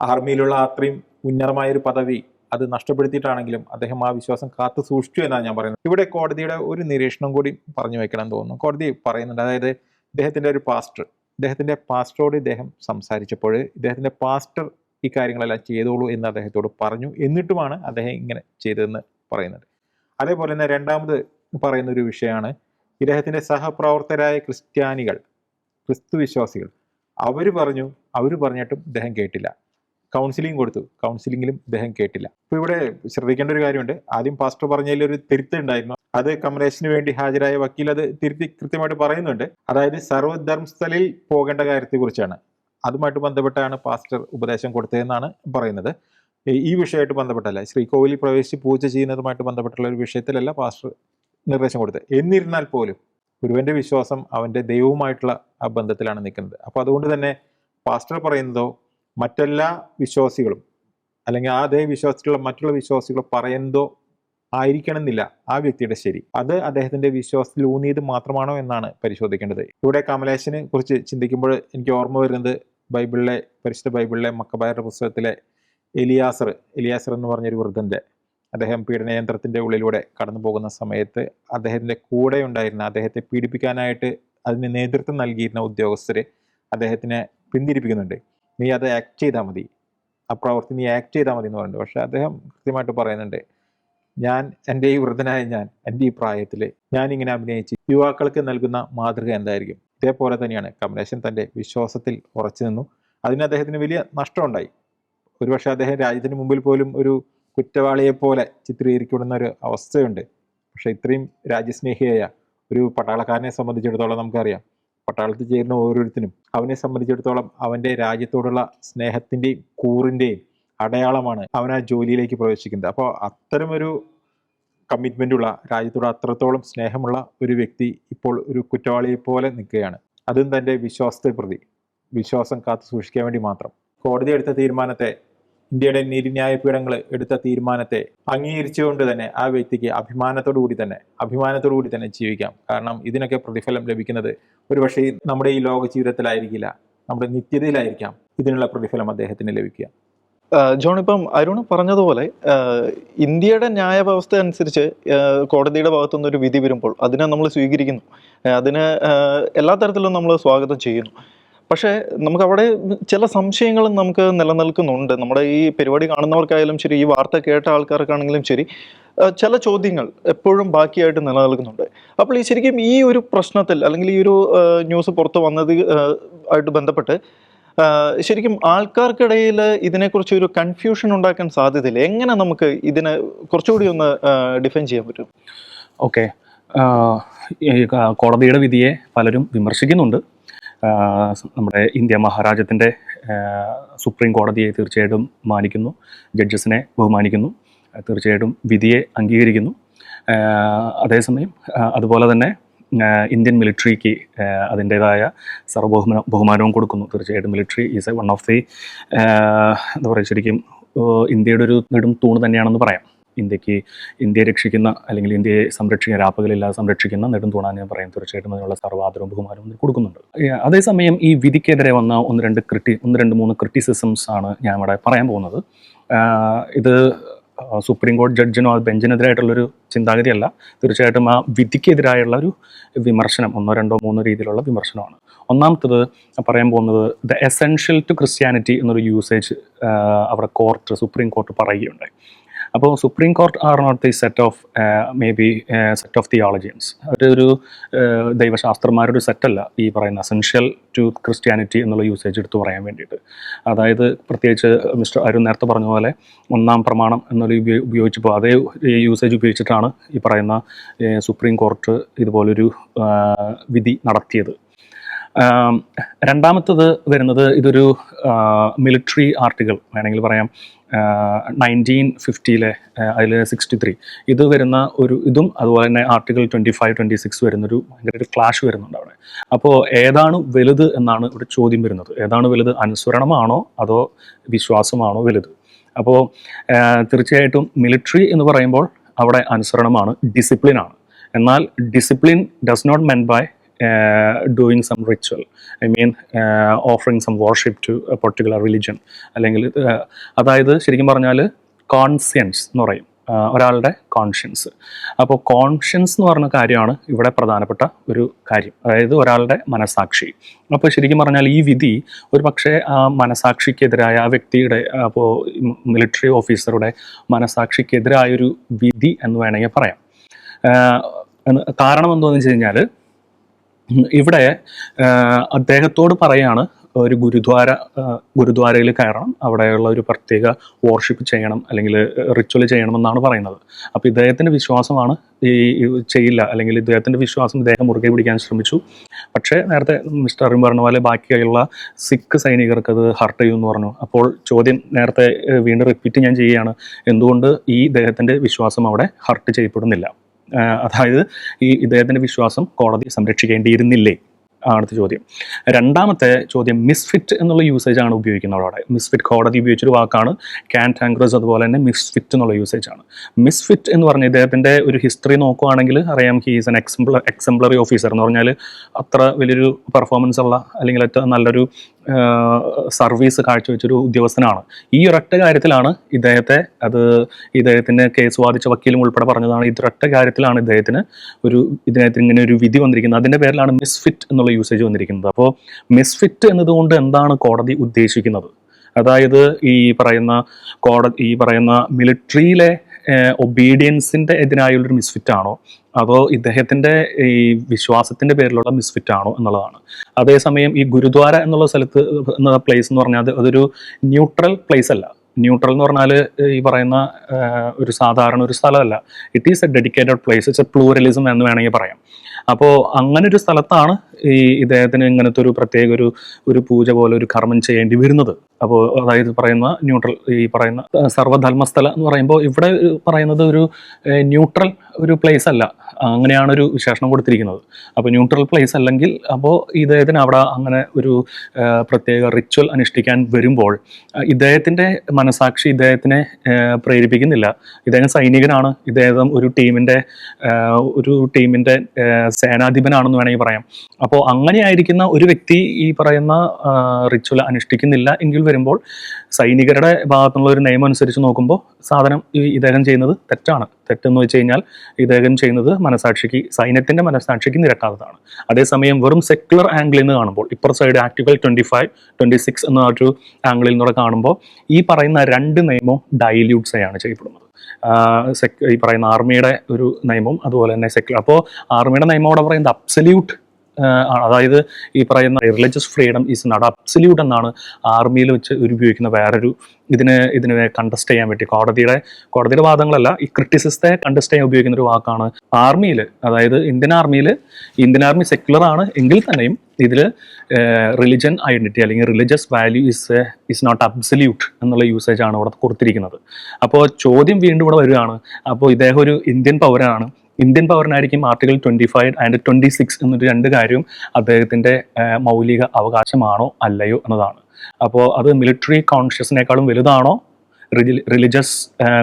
ആർമിയിലുള്ള അത്രയും ഉന്നതമായ ഒരു പദവി അത് നഷ്ടപ്പെടുത്തിയിട്ടാണെങ്കിലും അദ്ദേഹം ആ വിശ്വാസം കാത്തു സൂക്ഷിച്ചു എന്നാണ് ഞാൻ പറയുന്നത്. ഇവിടെ കോടതിയുടെ ഒരു നിരീക്ഷണം കൂടി പറഞ്ഞു വെക്കണം തോന്നുന്നു. കോടതി പറയുന്നുണ്ട് അതായത് ഇദ്ദേഹത്തിന്റെ ഒരു പാസ്റ്റർ ഇദ്ദേഹത്തിന്റെ പാസ്റ്ററോട് ഇദ്ദേഹം സംസാരിച്ചപ്പോൾ ഇദ്ദേഹത്തിന്റെ പാസ്റ്റർ ഈ കാര്യങ്ങളെല്ലാം ചെയ്തോളൂ എന്ന് അദ്ദേഹത്തോട് പറഞ്ഞു. എന്നിട്ടുമാണ് അദ്ദേഹം ഇങ്ങനെ ചെയ്തതെന്ന് പറയുന്നത്. അതേപോലെ തന്നെ രണ്ടാമത് പറയുന്ന ഒരു വിഷയമാണ് ഇദ്ദേഹത്തിന്റെ സഹപ്രവർത്തകരായ ക്രിസ്ത്യാനികൾ ക്രിസ്തു വിശ്വാസികൾ അവർ പറഞ്ഞു അവർ പറഞ്ഞിട്ടും ഇദ്ദേഹം കേട്ടില്ല. കൗൺസിലിംഗ് കൊടുത്തു. കൗൺസിലിംഗിലും ഇദ്ദേഹം കേട്ടില്ല. അപ്പോൾ ഇവിടെ ശ്രദ്ധിക്കേണ്ട ഒരു കാര്യമുണ്ട്. ആദ്യം പാസ്റ്റർ പറഞ്ഞതിൽ ഒരു തിരുത്തുണ്ടായിരുന്നു അത് കമലേഷിന് വേണ്ടി ഹാജരായ വക്കീൽ അത് തിരുത്തി കൃത്യമായിട്ട് പറയുന്നുണ്ട്. അതായത് സർവധർമ്മസ്ഥലിൽ പോകേണ്ട കാര്യത്തെക്കുറിച്ചാണ്. അതുമായിട്ട് ബന്ധപ്പെട്ടാണ് പാസ്റ്റർ ഉപദേശം കൊടുത്തതെന്നാണ് പറയുന്നത്. ഈ വിഷയമായിട്ട് ബന്ധപ്പെട്ടല്ല ശ്രീകോവിലിൽ പ്രവേശിച്ച് പൂജ ചെയ്യുന്നതുമായിട്ട് ബന്ധപ്പെട്ടുള്ള ഒരു വിഷയത്തിലല്ല പാസ്റ്റർ നിർദ്ദേശം കൊടുത്തത്. എന്നിരുന്നാൽ പോലും ഗുരുവിന്റെ വിശ്വാസം അവന്റെ ദൈവവുമായിട്ടുള്ള ആ ബന്ധത്തിലാണ് നിൽക്കുന്നത്. അപ്പോൾ അതുകൊണ്ട് തന്നെ പാസ്റ്റർ പറയുന്നതോ മറ്റെല്ലാ വിശ്വാസികളും അല്ലെങ്കിൽ ആ ദൈവ വിശ്വാസത്തിലുള്ള മറ്റുള്ള വിശ്വാസികൾ പറയുന്നതോ ആയിരിക്കണമെന്നില്ല ആ വ്യക്തിയുടെ ശരി. അത് അദ്ദേഹത്തിന്റെ വിശ്വാസത്തിൽ ഊന്നിയത് മാത്രമാണോ എന്നാണ് പരിശോധിക്കേണ്ടത്. ഇവിടെ കമലേശനെ കുറിച്ച് ചിന്തിക്കുമ്പോൾ എനിക്ക് ഓർമ്മ വരുന്നത് ബൈബിളിലെ പരിശുദ്ധ ബൈബിളിലെ മക്കബായരുടെ പുസ്തകത്തിലെ എലിയാസർ എലിയാസർ എന്ന് പറഞ്ഞൊരു വൃദ്ധന്റെ അദ്ദേഹം പീഡനയന്ത്രത്തിന്റെ ഉള്ളിലൂടെ കടന്നു പോകുന്ന സമയത്ത് അദ്ദേഹത്തിന്റെ കൂടെ ഉണ്ടായിരുന്ന അദ്ദേഹത്തെ പീഡിപ്പിക്കാനായിട്ട് അതിന് നേതൃത്വം നൽകിയിരുന്ന ഉദ്യോഗസ്ഥരെ അദ്ദേഹത്തിനെ പിന്തിരിപ്പിക്കുന്നുണ്ട്. നീ അത് ആക്ട് ചെയ്താൽ മതി. ആ പ്രവൃത്തി നീ ആക്ട് ചെയ്താൽ മതി എന്ന് പറയുന്നുണ്ട് പക്ഷേ അദ്ദേഹം കൃത്യമായിട്ട് പറയുന്നുണ്ട് ഞാൻ എന്റെ ഈ വൃദ്ധനായ ഞാൻ എന്റെ ഈ പ്രായത്തിൽ ഞാൻ ഇങ്ങനെ അഭിനയിച്ച് യുവാക്കൾക്ക് നൽകുന്ന മാതൃക എന്തായിരിക്കും? ഇതേപോലെ തന്നെയാണ് കമലേശൻ തന്റെ വിശ്വാസത്തിൽ ഉറച്ചു നിന്നു. അതിന് അദ്ദേഹത്തിന് വലിയ നഷ്ടമുണ്ടായി. ഒരുപക്ഷെ അദ്ദേഹം രാജ്യത്തിന് മുമ്പിൽ പോലും ഒരു കുറ്റവാളിയെ പോലെ ചിത്രീകരിക്കപ്പെടുന്ന ഒരു അവസ്ഥയുണ്ട്. പക്ഷെ ഇത്രയും രാജ്യസ്നേഹിയായ ഒരു പട്ടാളക്കാരനെ സംബന്ധിച്ചിടത്തോളം നമുക്കറിയാം. പട്ടാളത്തിൽ ചേരുന്ന ഓരോരുത്തരും അവനെ സംബന്ധിച്ചിടത്തോളം അവന്റെ രാജ്യത്തോടുള്ള സ്നേഹത്തിന്റെയും കൂറിന്റെയും അടയാളമാണ് അവൻ ആ ജോലിയിലേക്ക് പ്രവേശിക്കുന്നത്. അപ്പോൾ അത്തരമൊരു കമ്മിറ്റ്മെന്റ് ഉള്ള രാജ്യത്തോട് അത്രത്തോളം സ്നേഹമുള്ള ഒരു വ്യക്തി ഇപ്പോൾ ഒരു കുറ്റവാളിയെ പോലെ നിൽക്കുകയാണ്. അതും തന്റെ വിശ്വാസത്തെ പ്രതി വിശ്വാസം കാത്തു സൂക്ഷിക്കാൻ വേണ്ടി മാത്രം. കോടതി എടുത്ത തീരുമാനത്തെ ഇന്ത്യയുടെ നീതിന്യായ പീഠങ്ങൾ എടുത്ത തീരുമാനത്തെ അംഗീകരിച്ചുകൊണ്ട് തന്നെ ആ വ്യക്തിക്ക് അഭിമാനത്തോടുകൂടി തന്നെ അഭിമാനത്തോടുകൂടി തന്നെ ജീവിക്കാം. കാരണം ഇതിനൊക്കെ പ്രതിഫലം ലഭിക്കുന്നത് ഒരുപക്ഷെ നമ്മുടെ ഈ ലോക ജീവിതത്തിലായിരിക്കില്ല നമ്മുടെ നിത്യതയിലായിരിക്കാം. ഇതിനുള്ള പ്രതിഫലം അദ്ദേഹത്തിന് ലഭിക്കുക. ജോൺ ഇപ്പം അരുൺ പറഞ്ഞതുപോലെ ഇന്ത്യയുടെ ന്യായ വ്യവസ്ഥ അനുസരിച്ച് കോടതിയുടെ ഭാഗത്തുനിന്ന് ഒരു വിധി വരുമ്പോൾ അതിനെ നമ്മൾ സ്വീകരിക്കുന്നു. അതിന് എല്ലാ തരത്തിലും നമ്മൾ സ്വാഗതം ചെയ്യുന്നു. പക്ഷേ നമുക്ക് അവിടെ ചില സംശയങ്ങളും നമുക്ക് നിലനിൽക്കുന്നുണ്ട്. നമ്മുടെ ഈ പരിപാടി കാണുന്നവർക്കായാലും ശരി ഈ വാർത്ത കേട്ട ആൾക്കാർക്കാണെങ്കിലും ശരി ചില ചോദ്യങ്ങൾ എപ്പോഴും ബാക്കിയായിട്ട് നിലനിൽക്കുന്നുണ്ട്. അപ്പോൾ ഈ ശരിക്കും ഈ ഒരു പ്രശ്നത്തിൽ അല്ലെങ്കിൽ ഈ ഒരു ന്യൂസ് പുറത്ത് വന്നത് ആയിട്ട് ബന്ധപ്പെട്ട് ശരിക്കും ആൾക്കാർക്കിടയിൽ ഇതിനെക്കുറിച്ച് ഒരു കൺഫ്യൂഷൻ ഉണ്ടാക്കാൻ സാധ്യതയില്ല. എങ്ങനെ നമുക്ക് ഇതിനെ കുറച്ചുകൂടി ഒന്ന് ഡിഫൈൻ ചെയ്യാൻ പറ്റും? ഓക്കെ. കോടതിയുടെ വിധിയെ പലരും വിമർശിക്കുന്നുണ്ട്. നമ്മുടെ ഇന്ത്യ മഹാരാജ്യത്തിന്റെ സുപ്രീം കോടതിയെ തീർച്ചയായിട്ടും മാനിക്കുന്നു ജഡ്ജസിനെ ബഹുമാനിക്കുന്നു തീർച്ചയായിട്ടും വിധിയെ അംഗീകരിക്കുന്നു. അതേസമയം അതുപോലെ തന്നെ ഇന്ത്യൻ മിലിറ്ററിക്ക് അതിന്റേതായ സർവബഹുമാന ബഹുമാനവും കൊടുക്കുന്നു. തീർച്ചയായിട്ടും military is a one of the എന്താ പറയുക ശരിക്കും ഇന്ത്യയുടെ ഒരു നെടും തൂണ് തന്നെയാണെന്ന് പറയാം. ഇന്ത്യയ്ക്ക് ഇന്ത്യയെ രക്ഷിക്കുന്ന അല്ലെങ്കിൽ ഇന്ത്യയെ സംരക്ഷിക്കുന്ന രാപ്പകലില്ലാതെ സംരക്ഷിക്കുന്ന നെടും തൂണാൻ ഞാൻ പറയും തീർച്ചയായിട്ടും അതിനുള്ള സർവാദരവും ബഹുമാനവും കൊടുക്കുന്നുണ്ട്. അതേസമയം ഈ വിധിക്കെതിരെ വന്ന ഒന്ന് രണ്ട് ക്രിട്ടി ഒന്ന് രണ്ട് മൂന്ന് ക്രിറ്റിസിസംസ് ആണ് ഞാൻ ഇവിടെ പറയാൻ പോകുന്നത്. ഇത് സുപ്രീം കോടതി ജഡ്ജിനോ അത് ബെഞ്ചിനെതിരായിട്ടുള്ളൊരു ചിന്താഗതിയല്ല. തീർച്ചയായിട്ടും ആ വിധിക്കെതിരായുള്ള ഒരു വിമർശനം ഒന്നോ രണ്ടോ മൂന്നോ രീതിയിലുള്ള വിമർശനമാണ്. ഒന്നാമത്തത് പറയാൻ പോകുന്നത് ദ എസെൻഷ്യൽ ടു ക്രിസ്ത്യാനിറ്റി എന്നൊരു യൂസേജ് അവിടെ കോർട്ട് സുപ്രീം കോർട്ട് പറയുകയുണ്ടായി. അപ്പോൾ supreme court are not the set of maybe set of theologians ഒരു സെറ്റല്ല ഈ പറയുന്ന അസെൻഷ്യൽ ടു ക്രിസ്ത്യാനിറ്റി എന്നുള്ള യൂസേജ് എടുത്ത് പറയാൻ വേണ്ടിയിട്ട്. അതായത് പ്രത്യേകിച്ച് മിസ്റ്റർ അരുൺ നേരത്തെ പറഞ്ഞ പോലെ ഒന്നാം പ്രമാണം എന്നൊരു ഉപയോഗിച്ച് ഉപയോഗിച്ചപ്പോൾ അതേ യൂസേജ് ഉപയോഗിച്ചിട്ടാണ് ഈ പറയുന്ന സുപ്രീം കോർട്ട് ഇതുപോലൊരു വിധി നടത്തിയത്. രണ്ടാമത്തത് വരുന്നത് ഇതൊരു മിലിറ്ററി ആർട്ടിക്കിൾ വേണമെങ്കിൽ പറയാം. നയന്റീൻ ഫിഫ്റ്റിയിലെ അതിൽ സിക്സ്റ്റി ത്രീ ഇത് വരുന്ന ഒരു ഇതും അതുപോലെ തന്നെ article twenty five twenty six വരുന്നൊരു ഭയങ്കര ഒരു ക്ലാഷ് വരുന്നുണ്ട് അവിടെ. അപ്പോൾ ഏതാണ് വലുത് എന്നാണ് ഇവിടെ ചോദ്യം വരുന്നത്. ഏതാണ് വലുത്? അനുസരണമാണോ അതോ വിശ്വാസമാണോ വലുത്? അപ്പോൾ തീർച്ചയായിട്ടും മിലിറ്ററി എന്ന് പറയുമ്പോൾ അവിടെ അനുസരണമാണ് ഡിസിപ്ലിനാണ് എന്നാൽ discipline does not mean by doing some ritual I mean offering some worship to a particular religion അല്ലെങ്കിൽ uh, അതായത് ശരിക്കും പറഞ്ഞാൽ കോൺസ്യൻസ് എന്ന് പറയും. ഒരാളുടെ കോൺഷ്യൻസ് അപ്പോൾ കോൺഷ്യൻസ് എന്ന് പറഞ്ഞ കാര്യമാണ് ഇവിടെ പ്രധാനപ്പെട്ട ഒരു കാര്യം. അതായത് ഒരാളുടെ മനസാക്ഷി. അപ്പോൾ ശരിക്കും പറഞ്ഞാൽ ഈ വിധി ഒരു പക്ഷേ ആ മനസാക്ഷിക്കെതിരായ ആ വ്യക്തിയുടെ അപ്പോൾ മിലിറ്ററി ഓഫീസറുടെ മനസാക്ഷിക്കെതിരായൊരു വിധി എന്ന് വേണമെങ്കിൽ പറയാം. കാരണം എന്താണെന്ന് വെച്ച് കഴിഞ്ഞാൽ ഇവിടെ അദ്ദേഹത്തോട് പറയാണ് ഒരു ഗുരുദ്വാര ഗുരുദ്വാരയിൽ കയറണം. അവിടെയുള്ള ഒരു പ്രത്യേക വോർഷിപ്പ് ചെയ്യണം അല്ലെങ്കിൽ റിച്വൽ ചെയ്യണമെന്നാണ് പറയുന്നത്. അപ്പോൾ ഇദ്ദേഹത്തിന്റെ വിശ്വാസമാണ് ഈ ചെയ്യില്ല. അല്ലെങ്കിൽ ഇദ്ദേഹത്തിന്റെ വിശ്വാസം ഇദ്ദേഹം മുറുകെ പിടിക്കാൻ ശ്രമിച്ചു. പക്ഷേ നേരത്തെ മിസ്റ്റർ അറിയും പറഞ്ഞ പോലെ ബാക്കിയുള്ള സിഖ് സൈനികർക്ക് അത് ഹർട്ട് ചെയ്യുമെന്ന് പറഞ്ഞു. അപ്പോൾ ചോദ്യം നേരത്തെ വീണ്ടും റിപ്പീറ്റ് ഞാൻ ചെയ്യുകയാണ്. എന്തുകൊണ്ട് ഈ ഇദ്ദേഹത്തിന്റെ വിശ്വാസം അവിടെ ഹർട്ട് ചെയ്യപ്പെടുന്നില്ല? അതായത് ഈ ഇദ്ദേഹത്തിന്റെ വിശ്വാസം കോടതി സംരക്ഷിക്കേണ്ടിയിരുന്നില്ലേ? അടുത്ത ചോദ്യം. രണ്ടാമത്തെ ചോദ്യം മിസ്ഫിറ്റ് എന്നുള്ള യൂസേജ് ആണ് ഉപയോഗിക്കുന്നത് അവിടെ. മിസ്ഫിറ്റ് കോടതി ഉപയോഗിച്ചൊരു വാക്കാണ് ക്യാൻ ടാങ്ക്രസ് അതുപോലെ തന്നെ മിസ്ഫിറ്റ് എന്നുള്ള യൂസേജ് ആണ്. മിസ്ഫിറ്റ് എന്ന് പറഞ്ഞ ഇദ്ദേഹത്തിന്റെ ഒരു ഹിസ്റ്ററി നോക്കുവാണെങ്കിൽ അറിയാം he he's an example exemplary officer എന്ന് പറഞ്ഞാൽ അത്ര വലിയൊരു പെർഫോമൻസ് ഉള്ള അല്ലെങ്കിൽ നല്ലൊരു സർവീസ് കാഴ്ചവെച്ചൊരു ഉദ്യോഗസ്ഥനാണ്. ഈ ഒരൊറ്റ കാര്യത്തിലാണ് ഇദ്ദേഹത്തെ അത് ഇദ്ദേഹത്തിന് കേസ് വാദിച്ച വക്കീലും ഉൾപ്പെടെ പറഞ്ഞതാണ്. ഇതൊരൊറ്റ കാര്യത്തിലാണ് ഇദ്ദേഹത്തിന് ഒരു ഇതിനകത്ത് ഇങ്ങനെ ഒരു വിധി വന്നിരിക്കുന്നത്. അതിന്റെ പേരിലാണ് മിസ്ഫിറ്റ് എന്നുള്ള യൂസേജ് വന്നിരിക്കുന്നത്. അപ്പോൾ മിസ്ഫിറ്റ് എന്നതുകൊണ്ട് എന്താണ് കോടതി ഉദ്ദേശിക്കുന്നത്? അതായത് ഈ പറയുന്ന കോടതി ഈ പറയുന്ന മിലിറ്ററിയിലെ ഒബീഡിയൻസിന്റെ എതിരായുള്ളൊരു മിസ്ഫിറ്റ് ആണോ അതോ ഇദ്ദേഹത്തിന്റെ ഈ വിശ്വാസത്തിന്റെ പേരിലുള്ള മിസ്ഫിറ്റ് ആണോ എന്നുള്ളതാണ്. അതേസമയം ഈ ഗുരുദ്വാര എന്നുള്ള സ്ഥലത്ത് പ്ലേസ് എന്ന് പറഞ്ഞാൽ അത് അതൊരു ന്യൂട്രൽ പ്ലേസ് അല്ല. ന്യൂട്രൽ എന്ന് പറഞ്ഞാൽ ഈ പറയുന്ന ഒരു സാധാരണ ഒരു സ്ഥലമല്ല. It is a dedicated place it's a pluralism എന്ന് വേണമെങ്കിൽ പറയാം. അപ്പോൾ അങ്ങനെ ഒരു സ്ഥലത്താണ് ഈ ഇദ്ദേഹത്തിന് ഇങ്ങനത്തെ ഒരു പ്രത്യേക ഒരു ഒരു പൂജ പോലെ ഒരു കർമ്മം ചെയ്യേണ്ടി വരുന്നത്. അപ്പോൾ അതായത് പറയുന്ന ന്യൂട്രൽ ഈ പറയുന്ന സർവധർമ്മസ്ഥല എന്ന് പറയുമ്പോൾ ഇവിടെ പറയുന്നത് ഒരു ന്യൂട്രൽ ഒരു പ്ലേസ് അല്ല. അങ്ങനെയാണ് ഒരു വിശേഷണം കൊടുത്തിരിക്കുന്നത്. അപ്പോൾ ന്യൂട്രൽ പ്ലേസ് അല്ലെങ്കിൽ അപ്പോൾ ഇദ്ദേഹത്തിന് അവിടെ അങ്ങനെ ഒരു പ്രത്യേക റിച്വൽ അനുഷ്ഠിക്കാൻ വരുമ്പോൾ ഇദ്ദേഹത്തിന്റെ മനസാക്ഷി ഇദ്ദേഹത്തിനെ പ്രേരിപ്പിക്കുന്നില്ല. ഇദ്ദേഹം സൈനികനാണ്. ഇദ്ദേഹം ഒരു ടീമിന്റെ ഒരു ടീമിന്റെ സേനാധിപനാണെന്ന് വേണമെങ്കിൽ പറയാം. അപ്പോൾ അങ്ങനെയായിരിക്കുന്ന ഒരു വ്യക്തി ഈ പറയുന്ന റിച്വൽ അനുഷ്ഠിക്കുന്നില്ല എങ്കിൽ വരുമ്പോൾ സൈനികരുടെ ഭാഗത്തുള്ള ഒരു നിയമം അനുസരിച്ച് നോക്കുമ്പോൾ സാധനം ഈ ഇദ്ദേഹം ചെയ്യുന്നത് തെറ്റാണ്. തെറ്റെന്ന് വെച്ച് കഴിഞ്ഞാൽ ഇദ്ദേഹം ചെയ്യുന്നത് മനസാക്ഷിക്ക് സൈന്യത്തിന്റെ മനസാക്ഷിക്ക് നിരക്കാത്തതാണ്. അതേസമയം വെറും സെക്യുലർ ആംഗിളിൽ നിന്ന് കാണുമ്പോൾ ഇപ്പുറ side article twenty five twenty six എന്ന ഒരു ആംഗിളിൽ നിന്നൂടെ കാണുമ്പോൾ ഈ പറയുന്ന രണ്ട് നിയമവും ഡൈല്യൂട്ട്സ് ആണ് ചെയ്യപ്പെടുന്നത്. സെക് ഈ പറയുന്ന ആർമിയുടെ ഒരു നിയമം അതുപോലെ തന്നെ സെക്യുലർ അപ്പോൾ ആർമിയുടെ നിയമം അവിടെ പറയുന്നത് അബ്സല്യൂട്ട് അതായത് ഈ പറയുന്ന religious freedom is not absolute എന്നാണ് ആർമിയിൽ വെച്ച് ഉപയോഗിക്കുന്ന വേറൊരു ഇതിന് ഇതിനെ കണ്ടസ്റ്റ് ചെയ്യാൻ വേണ്ടി. കോടതിയുടെ കോടതിയുടെ വാദങ്ങളല്ല ഈ ക്രിറ്റിസിസത്തെ കണ്ടസ്റ്റ് ചെയ്യാൻ ഉപയോഗിക്കുന്ന ഒരു വാക്കാണ് ആർമിയിൽ അതായത് ഇന്ത്യൻ ആർമിയിൽ ഇന്ത്യൻ ആർമി സെക്യുലർ ആണ് എങ്കിൽ തന്നെയും ഇതിൽ റിലിജൻ ഐഡന്റിറ്റി അല്ലെങ്കിൽ religious value is is not absolute എന്നുള്ള യൂസേജ് ആണ് ഇവിടെ കൊടുത്തിരിക്കുന്നത്. അപ്പോൾ ചോദ്യം വീണ്ടും ഇവിടെ വരികയാണ്. അപ്പോൾ ഇദ്ദേഹം ഒരു ഇന്ത്യൻ പൗരനാണ്. Indian പൗരനായിരിക്കും article twenty five and twenty six എന്നൊരു രണ്ട് കാര്യവും അദ്ദേഹത്തിന്റെ മൗലിക അവകാശമാണോ അല്ലയോ എന്നതാണ്. അപ്പോൾ അത് മിലിറ്ററി കോൺഷ്യസിനേക്കാളും വലുതാണോ? റിലിജിയസ്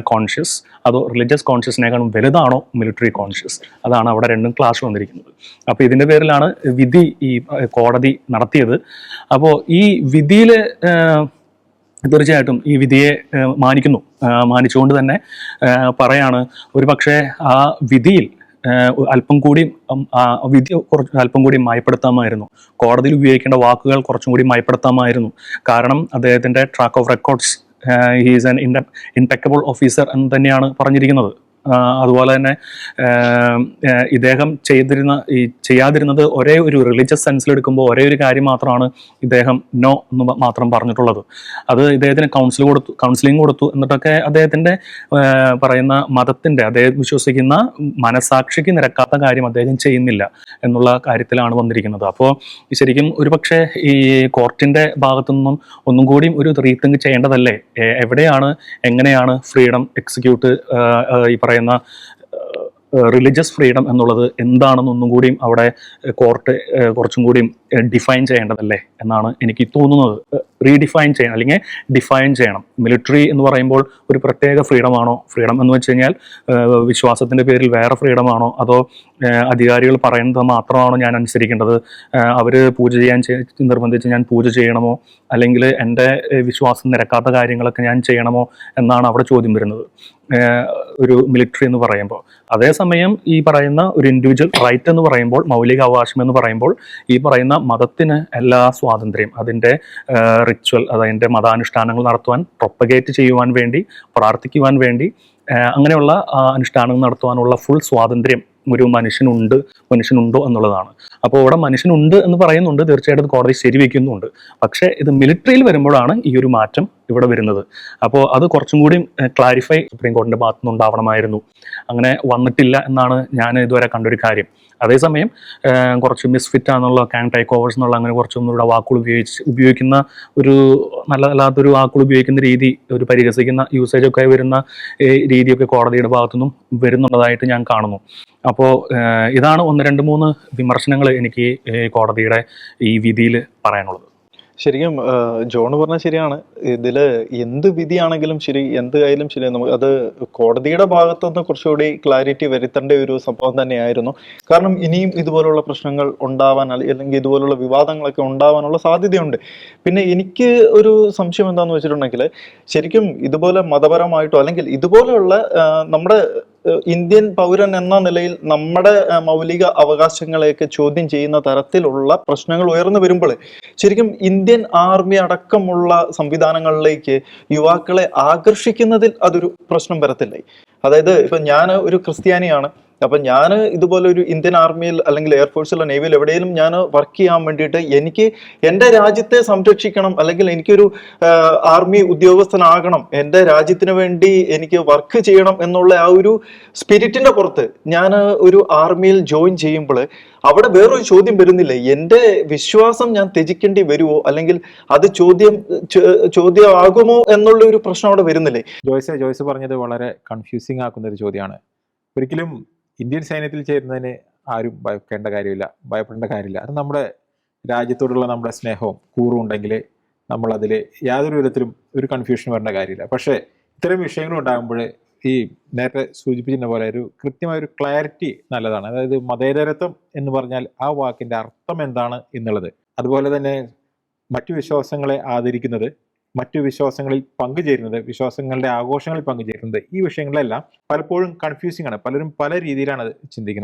കോൺഷ്യസ് അതോ റിലിജിയസ് കോൺഷ്യസിനേക്കാളും വലുതാണോ മിലിറ്ററി കോൺഷ്യസ് അതാണ് അവിടെ രണ്ടും ക്ലാസ് വന്നിരിക്കുന്നത്. അപ്പോൾ ഇതിന്റെ പേരിലാണ് വിധി ഈ കോടതി നടത്തിയത്. അപ്പോൾ ഈ വിധിയിൽ തീർച്ചയായിട്ടും ഈ വിധിയെ മാനിക്കുന്നു. മാനിച്ചുകൊണ്ട് തന്നെ പറയാണ് ഒരു പക്ഷേ ആ വിധിയിൽ അല്പം കൂടി വിധി കുറച്ച് അല്പം കൂടി മയപ്പെടുത്താമായിരുന്നു. കോടതിയിൽ ഉപയോഗിക്കേണ്ട വാക്കുകൾ കുറച്ചും കൂടി മയപ്പെടുത്താമായിരുന്നു. കാരണം അദ്ദേഹത്തിന്റെ track of records he's an in impeccable officer എന്ന് തന്നെയാണ് പറഞ്ഞിരിക്കുന്നത്. അതുപോലെ തന്നെ ഇദ്ദേഹം ചെയ്തിരുന്ന ഈ ചെയ്യാതിരുന്നത് ഒരേ ഒരു റിലീജിയസ് സെൻസിൽ എടുക്കുമ്പോൾ ഒരേ ഒരു കാര്യം മാത്രമാണ് ഇദ്ദേഹം നോ എന്ന് മാത്രം പറഞ്ഞിട്ടുള്ളത്. അത് ഇദ്ദേഹത്തിന് കൗൺസിൽ കൊടുത്തു കൗൺസിലിംഗ് കൊടുത്തു എന്നിട്ടൊക്കെ അദ്ദേഹത്തിന്റെ പറയുന്ന മതത്തിന്റെ അദ്ദേഹം വിശ്വസിക്കുന്ന മനസാക്ഷിക്ക് നിരക്കാത്ത കാര്യം അദ്ദേഹം ചെയ്യുന്നില്ല എന്നുള്ള കാര്യത്തിലാണ് വന്നിരിക്കുന്നത്. അപ്പോൾ ശരിക്കും ഒരുപക്ഷെ ഈ കോർട്ടിന്റെ ഭാഗത്തു നിന്നും ഒന്നും കൂടിയും ഒരു റീത്തിങ് ചെയ്യേണ്ടതല്ലേ? എവിടെയാണ് എങ്ങനെയാണ് ഫ്രീഡം എക്സിക്യൂട്ട് ഈ പറയുന്ന റിലീജിയസ് ഫ്രീഡം എന്നുള്ളത് എന്താണെന്നൊന്നും കൂടിയും അവിടെ കോർട്ട് കുറച്ചും കൂടിയും ഡിഫൈൻ ചെയ്യേണ്ടതല്ലേ എന്നാണ് എനിക്ക് തോന്നുന്നത്. റീഡിഫൈൻ ചെയ്യണം അല്ലെങ്കിൽ ഡിഫൈൻ ചെയ്യണം. മിലിറ്ററി എന്ന് പറയുമ്പോൾ ഒരു പ്രത്യേക ഫ്രീഡമാണോ ഫ്രീഡം എന്ന് വെച്ച് കഴിഞ്ഞാൽ വിശ്വാസത്തിന്റെ പേരിൽ വേറെ ഫ്രീഡമാണോ അതോ അധികാരികൾ പറയുന്നത് മാത്രമാണോ ഞാൻ അനുസരിക്കേണ്ടത്? അവർ പൂജ ചെയ്യാൻ നിർബന്ധിച്ച് ഞാൻ പൂജ ചെയ്യണമോ? അല്ലെങ്കിൽ എന്റെ വിശ്വാസം നിരക്കാത്ത കാര്യങ്ങളൊക്കെ ഞാൻ ചെയ്യണമോ? എന്നാണ് അവിടെ ചോദ്യം വരുന്നത്. ഒരു മിലിറ്ററി എന്ന് പറയുമ്പോൾ. അതേസമയം ഈ പറയുന്ന ഒരു ഇൻഡിവിജ്വൽ റൈറ്റ് എന്ന് പറയുമ്പോൾ മൗലിക അവകാശം എന്ന് പറയുമ്പോൾ ഈ പറയുന്ന മതത്തിന് എല്ലാ സ്വാതന്ത്ര്യം അതിന്റെ റിച്വൽ അതിന്റെ മതാനുഷ്ഠാനങ്ങൾ നടത്തുവാൻ പ്രൊപ്പഗേറ്റ് ചെയ്യുവാൻ വേണ്ടി പ്രാർത്ഥിക്കുവാൻ വേണ്ടി അങ്ങനെയുള്ള അനുഷ്ഠാനങ്ങൾ നടത്തുവാനുള്ള ഫുൾ സ്വാതന്ത്ര്യം ഒരു മനുഷ്യനുണ്ട് മനുഷ്യനുണ്ടോ എന്നുള്ളതാണ്. അപ്പോൾ ഇവിടെ മനുഷ്യനുണ്ട് എന്ന് പറയുന്നുണ്ട് തീർച്ചയായിട്ടും കോടതി ശരിവെക്കുന്നുണ്ട്. പക്ഷേ ഇത് മിലിറ്ററിയിൽ വരുമ്പോഴാണ് ഈ ഒരു മാറ്റം ഇവിടെ വരുന്നത്. അപ്പോൾ അത് കുറച്ചും കൂടി ക്ലാരിഫൈ സുപ്രീം കോടതിന്റെ ഭാഗത്തു നിന്നുണ്ടാവണമായിരുന്നു. അങ്ങനെ വന്നിട്ടില്ല എന്നാണ് ഞാൻ ഇതുവരെ കണ്ടൊരു കാര്യം. അതേസമയം കുറച്ച് മിസ്ഫിറ്റ് ആണെന്നുള്ള ക്യാൻ ടേക്ക് ഓവേഴ്സ് എന്നുള്ള അങ്ങനെ കുറച്ചൊന്നും കൂടെ വാക്കുകൾ ഉപയോഗിച്ച് ഉപയോഗിക്കുന്ന ഒരു നല്ലതല്ലാത്തൊരു വാക്കുകൾ ഉപയോഗിക്കുന്ന രീതി ഒരു പരിഹസിക്കുന്ന യൂസേജ് ഒക്കെ വരുന്ന രീതിയൊക്കെ കോടതിയുടെ ഭാഗത്തുനിന്നും വരുന്നുള്ളതായിട്ട് ഞാൻ കാണുന്നു. അപ്പോൾ ഇതാണ് ഒന്ന് രണ്ട് മൂന്ന് വിമർശനങ്ങൾ എനിക്ക് കോടതിയുടെ ഈ വിധിയിൽ പറയാനുള്ളത്. ശരിക്കും ജോണ് പറഞ്ഞാൽ ശരിയാണ്. ഇതിൽ എന്ത് വിധിയാണെങ്കിലും ശരി എന്ത് ആയാലും ശരി നമുക്ക് അത് കോടതിയുടെ ഭാഗത്തുനിന്ന് കുറച്ചുകൂടി ക്ലാരിറ്റി വരുത്തേണ്ട ഒരു സംഭവം തന്നെയായിരുന്നു. കാരണം ഇനിയും ഇതുപോലുള്ള പ്രശ്നങ്ങൾ ഉണ്ടാവാൻ അല്ലെ- അല്ലെങ്കിൽ ഇതുപോലുള്ള വിവാദങ്ങളൊക്കെ ഉണ്ടാവാനുള്ള സാധ്യതയുണ്ട്. പിന്നെ എനിക്ക് ഒരു സംശയം എന്താണെന്ന് വെച്ചിട്ടുണ്ടെങ്കിൽ ശരിക്കും ഇതുപോലെ മതപരമായിട്ടോ അല്ലെങ്കിൽ ഇതുപോലെയുള്ള നമ്മുടെ ഇന്ത്യൻ പൗരൻ എന്ന നിലയിൽ നമ്മുടെ മൗലിക അവകാശങ്ങളെയൊക്കെ ചോദ്യം ചെയ്യുന്ന തരത്തിലുള്ള പ്രശ്നങ്ങൾ ഉയർന്നു വരുമ്പോൾ ശരിക്കും ഇന്ത്യൻ ആർമി അടക്കമുള്ള സംവിധാനങ്ങളിലേക്ക് യുവാക്കളെ ആകർഷിക്കുന്നതിൽ അതൊരു പ്രശ്നം വരത്തില്ലേ. അതായത് ഇപ്പൊ ഞാൻ ഒരു ക്രിസ്ത്യാനിയാണ്. അപ്പൊ ഞാൻ ഇതുപോലെ ഒരു ഇന്ത്യൻ ആർമിയിൽ അല്ലെങ്കിൽ എയർഫോഴ്സിലോ നേവിയിൽ എവിടെയെങ്കിലും ഞാൻ വർക്ക് ചെയ്യാൻ വേണ്ടിയിട്ട് എനിക്ക് എന്റെ രാജ്യത്തെ സംരക്ഷിക്കണം അല്ലെങ്കിൽ എനിക്കൊരു ആർമി ഉദ്യോഗസ്ഥനാകണം എന്റെ രാജ്യത്തിന് വേണ്ടി എനിക്ക് വർക്ക് ചെയ്യണം എന്നുള്ള ആ ഒരു സ്പിരിറ്റിന്റെ പുറത്ത് ഞാൻ ഒരു ആർമിയിൽ ജോയിൻ ചെയ്യുമ്പോൾ അവിടെ വേറൊരു ചോദ്യം വരുന്നില്ല? എന്റെ വിശ്വാസം ഞാൻ ത്യജിക്കേണ്ടി വരുമോ? അല്ലെങ്കിൽ അത് ചോദ്യം ചോദ്യമാകുമോ എന്നുള്ള ഒരു പ്രശ്നം അവിടെ വരുന്നില്ലേ? ജോയ്സ് ജോയ്സ് പറഞ്ഞത് വളരെ കൺഫ്യൂസിംഗ് ആക്കുന്ന ഒരു ചോദ്യമാണ്. ഒരിക്കലും ഇന്ത്യൻ സൈന്യത്തിൽ ചേരുന്നതിന് ആരും ഭയക്കേണ്ട കാര്യമില്ല ഭയപ്പെടേണ്ട കാര്യമില്ല. അത് നമ്മുടെ രാജ്യത്തോടുള്ള നമ്മുടെ സ്നേഹവും കൂറും ഉണ്ടെങ്കിൽ നമ്മളതിൽ യാതൊരു വിധത്തിലും ഒരു കൺഫ്യൂഷൻ വരേണ്ട കാര്യമില്ല. പക്ഷേ ഇത്തരം വിഷയങ്ങൾ ഉണ്ടാകുമ്പോൾ ഈ നേരത്തെ സൂചിപ്പിച്ചിരുന്ന പോലെ ഒരു കൃത്യമായ ഒരു ക്ലാരിറ്റി നല്ലതാണ്. അതായത് മതേതരത്വം എന്ന് പറഞ്ഞാൽ ആ വാക്കിന്റെ അർത്ഥം എന്താണ് എന്നുള്ളത്. അതുപോലെ തന്നെ മറ്റു വിശ്വാസങ്ങളെ ആദരിക്കുന്നത് മറ്റു വിശ്വാസങ്ങളിൽ പങ്കുചേരുന്നത് വിശ്വാസങ്ങളുടെ ആഘോഷങ്ങളിൽ പങ്കുചേരുന്നത് ഈ വിഷയങ്ങളെല്ലാം പലപ്പോഴും കൺഫ്യൂസിംഗ് ആണ്. പലരും പല രീതിയിലാണ് ചിന്തിക്കുന്നത്.